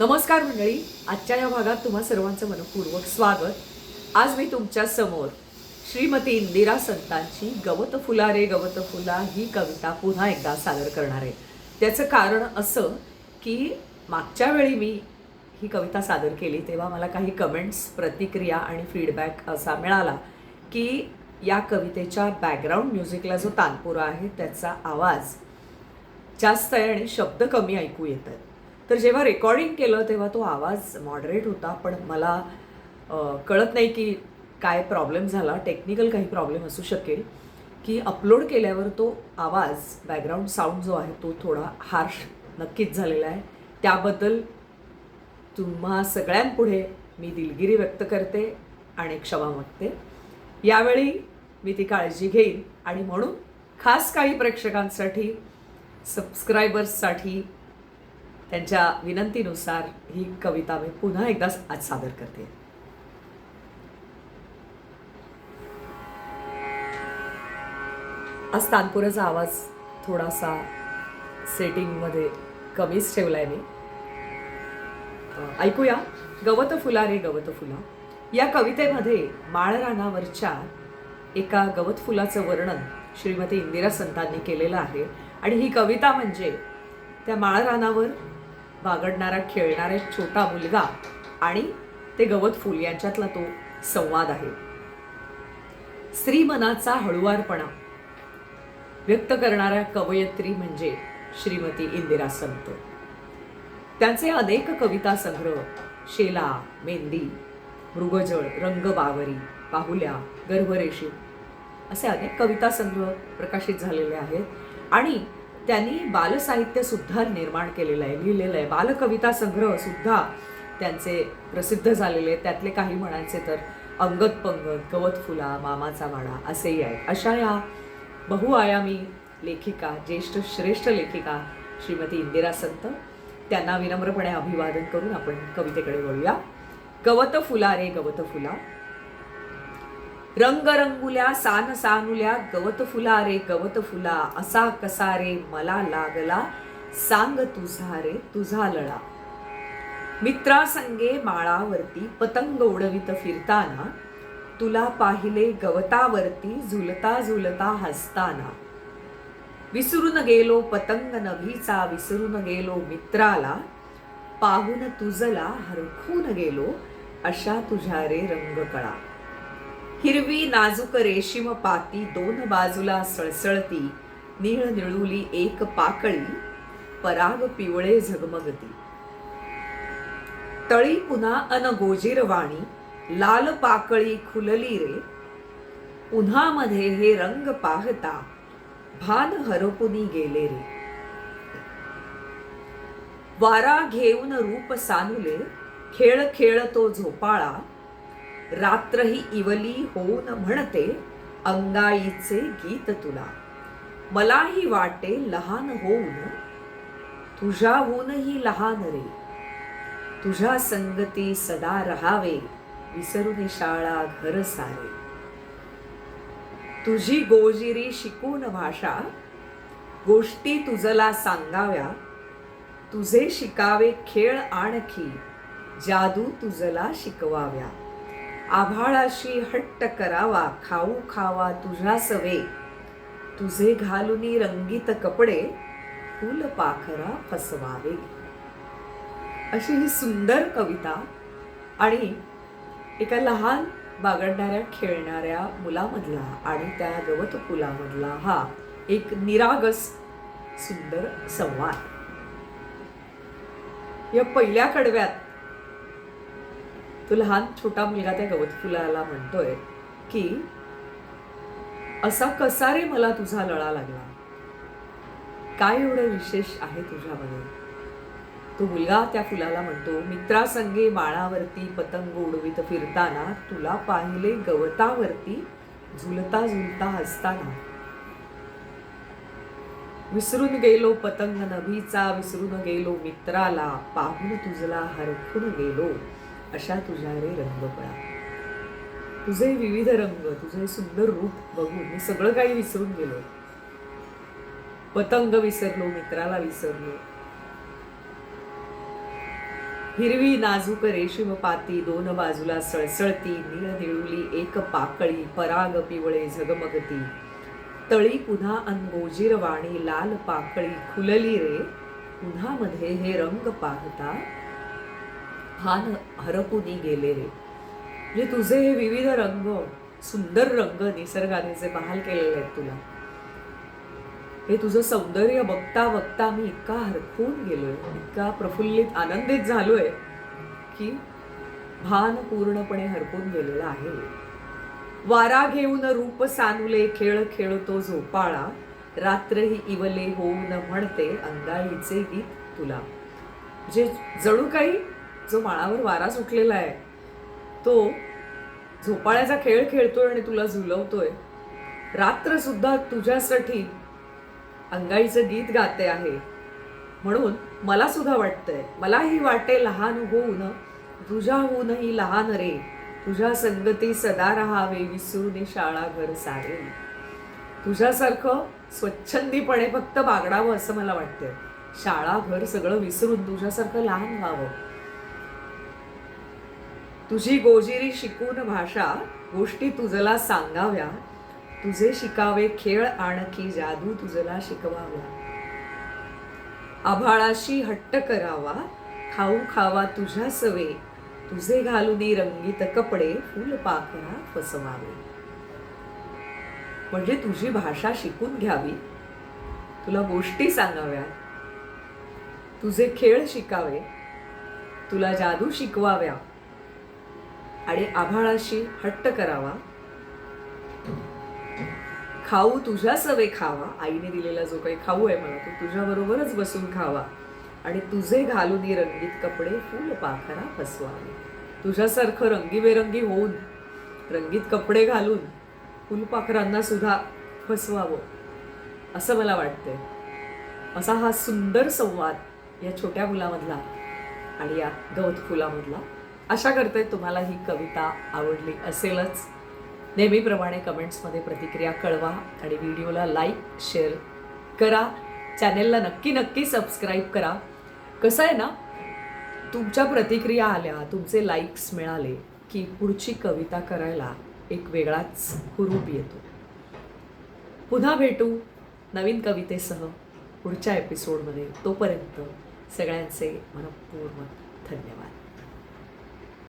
नमस्कार मंडळी आजच्या या भागात तुम्हा सर्वांचं मनपूर्वक स्वागत. आज मी तुमच्यासमोर श्रीमती इंदिरा संतांची गवत फुला रे गवत फुला ही कविता पुन्हा एकदा सादर करणार आहे. त्याचं कारण असं की मागच्या वेळी मी ही कविता सादर केली तेव्हा मला काही कमेंट्स प्रतिक्रिया आणि फीडबॅक असा मिळाला की या कवितेच्या बॅकग्राऊंड म्युझिकला जो तानपुरा आहे त्याचा आवाज जास्त आहे आणि शब्द कमी ऐकू येत आहेत तर जेव्हा रेकॉर्डिंग केलं तेव्हा तो आवाज मॉडरेट होता पण मला कळत नाही की काय प्रॉब्लेम झाला. टेक्निकल काही प्रॉब्लेम असू शकेल. की अपलोड केल्यावर तो आवाज बॅकग्राऊंड साऊंड जो आहे तो थोडा हार्श नक्कीच झालेला आहे. त्याबद्दल तुम्हा सगळ्यांपुढे मी दिलगिरी व्यक्त करते आणि क्षमा मागते. यावेळी मी ती काळजी घेईन आणि म्हणून खास काही प्रेक्षकांसाठी सबस्क्रायबर्ससाठी त्यांच्या विनंतीनुसार ही कविता मी पुन्हा एकदा आज सादर करते. आज तानपुराचा आवाज थोडासा सेटिंगमध्ये कमीच ठेवला आहे मी ऐकूया गवत फुला रे गवत फुला. या कवितेमध्ये माळरानावरच्या एका गवत फुलाचं वर्णन श्रीमती इंदिरा संतांनी केलेलं आहे. आणि ही कविता म्हणजे त्या माळरानावर बागडणारा खेळणारा एक छोटा मुलगा आणि ते गवत फुल यांच्यातला तो संवाद आहे. स्त्री मनाचा हळुवारपणा व्यक्त करणाऱ्या कवयित्री म्हणजे श्रीमती इंदिरा संत. त्यांचे अनेक कविता संग्रह शेला मेंदी मृगजळ रंगबावरी पाहुल्या गर्भरेशी असे अनेक कविता संग्रह प्रकाशित झालेले आहेत. आणि त्यांनी बालसाहित्य सुद्धा निर्माण केलेलं आहे लिहिलेलं आहे. बालकविता संग्रह सुद्धा त्यांचे प्रसिद्ध झालेले आहेत. त्यातले काही म्हणायचे तर अंगत पंगत गवत फुला मामाचा वाडा असेही आहेत. अशा या बहुआयामी लेखिका ज्येष्ठ श्रेष्ठ लेखिका श्रीमती इंदिरा संत त्यांना विनम्रपणे अभिवादन करून आपण कवितेकडे वळूया. गवत फुला रे गवत फुला रंग रंगुल्या सान सानुल्या गवत फुला रे गवत फुला असा कसा रे मला लागला सांग तुझा रे तुझा लळा. मित्रासंगे माळावरती पतंग उडवित फिरताना तुला पाहिले गवतावरती झुलता झुलता हसताना. विसरून गेलो पतंग नभीचा विसरून गेलो मित्राला पाहून तुझला हरखून गेलो अशा तुझ्या रे रंगकळा. हिरवी नाजूक रेशीम पाती दोन बाजूला सळसळती निळ निळुली एक पाकळी पराग पिवळे झगमगती. तळी पुन्हा अन गोजीरवाणी लाल पाकळी खुलली रे. पुन्हा मध्ये हे रंग पाहता भान हरपुनी गेले रे. वारा घेऊन रूप सानुले खेळ खेळतो झोपाळा रात्रही इवली होऊन म्हणते अंगाईचे गीत तुला. मलाही वाटे लहान होऊन तुझ्याहूनही लहान रे. तुझ्या संगती सदा रहावे विसरून शाळा घर सारे. तुझी गोजिरी शिकून भाषा गोष्टी तुझला सांगाव्या. तुझे शिकावे खेळ आणखी जादू तुझला शिकवाव्या. आभाळाशी हट्ट करावा खाऊ खावा तुझ्या सवे. तुझे घालुनी रंगीत कपडे फुल पाखरा फसवावे. अशी ही सुंदर कविता आणि एका लहान बागडणाऱ्या खेळणाऱ्या मुलामधला आणि त्या गवत फुलामधला हा एक निरागस सुंदर संवाद. या पहिल्या कडव्यात तो लहान छोटा मुलगा त्या गवत फुलाला म्हणतोय की असा कसा रे मला तुझा लळा लागला? काय एवढं विशेष आहे तुझ्यामध्ये तो मुलगा त्या फुलाला म्हणतो मित्रासंगे माळावरती पतंग उडवीत फिरताना तुला पाहिले गवतावरती झुलता झुलता हसताना. विसरून गेलो पतंग नभीचा विसरून गेलो मित्राला पाहून तुझला हरखून गेलो. अशा तुझ्या रे रंगपळा. तुझे विविध रंग तुझे सुंदर रूप बघून मी सगळं काही विसरून गेलो. पतंग विसरलो मित्राला विसरलो. हिरवी नाजूक रेशीम पाती दोन बाजूला सळसळती निळ निळुली एक पाकळी पराग पिवळे झगमगती. तळी पुन्हा अनगोजीर वाणी लाल पाकळी खुलली रे. पुन्हा मध्ये हे रंग पाहता भान हरपुनी गेले रे. म्हणजे तुझे हे विविध रंग सुंदर रंग निसर्गाने जे बहाल केलेले आहेत तुला हे तुझं सौंदर्य बघता बघता मी इतका हरखून गेलोय इतका प्रफुल्लित आनंदित झालोय की भान पूर्णपणे हरपून गेलेलं आहे. वारा घेऊन रूप सानुले खेळ खेळतो झोपाळा रात्रही इवले होऊन म्हणते अंगाईचे गीत तुला. जे जणू काही जो माळावर वारा सुटलेला आहे तो झोपाळ्याचा खेळ खेळतोय आणि तुला झुलवतोय. रात्र सुद्धा तुझ्यासाठी अंगाईचं गीत गाते आहे. म्हणून मला सुद्धा वाटतंय मलाही वाटे लहान होऊन तुझ्याहूनही लहान रे तुझ्या संगती सदा राहावे विसरून शाळा घर सारे. तुझ्यासारखं स्वच्छंदीपणे फक्त बागडावं असं मला वाटतंय. शाळा घर सगळं विसरून तुझ्यासारखं लहान व्हावं. तुझी गोजिरी शिकून भाषा गोष्टी तुझला सांगाव्या. तुझे शिकावे खेळ आणखी जादू तुझला शिकवाव्या आभाळाशी हट्ट करावा खाऊ खावा तुझ्या सवे. तुझे घालून रंगीत कपडे फुलपाखरा फसवावे. म्हणजे तुझी भाषा शिकून घ्यावी. तुला गोष्टी सांगाव्या. तुझे खेळ शिकावे. तुला जादू शिकवाव्या. आणि आभाळाशी हट्ट करावा. खाऊ तुझ्या सवे खावा. आईने दिलेला जो काही खाऊ आहे मला तो तुझ्याबरोबरच बसून खावा. आणि तुझे घालून रंगीत कपडे फुल पाखरा फसवावे तुझ्यासारखं रंगीबेरंगी होऊन रंगीत कपडे घालून फुलपाखरांना सुद्धा फसवावं असं मला वाटतंय. असा हा सुंदर संवाद या छोट्या मुलामधला आणि या गवत फुलामधला आशा करते तुम्हाला ही कविता आवडली असेलच. नेहमीप्रमाणे कमेंट्समध्ये प्रतिक्रिया कळवा आणि व्हिडिओला लाईक शेअर करा. चॅनेलला नक्की नक्की सबस्क्राईब करा. कसं आहे ना तुमच्या प्रतिक्रिया आल्या तुमचे लाईक्स मिळाले की पुढची कविता करायला एक वेगळाच हुरूप येतो. पुन्हा भेटू नवीन कवितेसह पुढच्या एपिसोडमध्ये तोपर्यंत सगळ्यांचे मनपूर्वक धन्यवाद.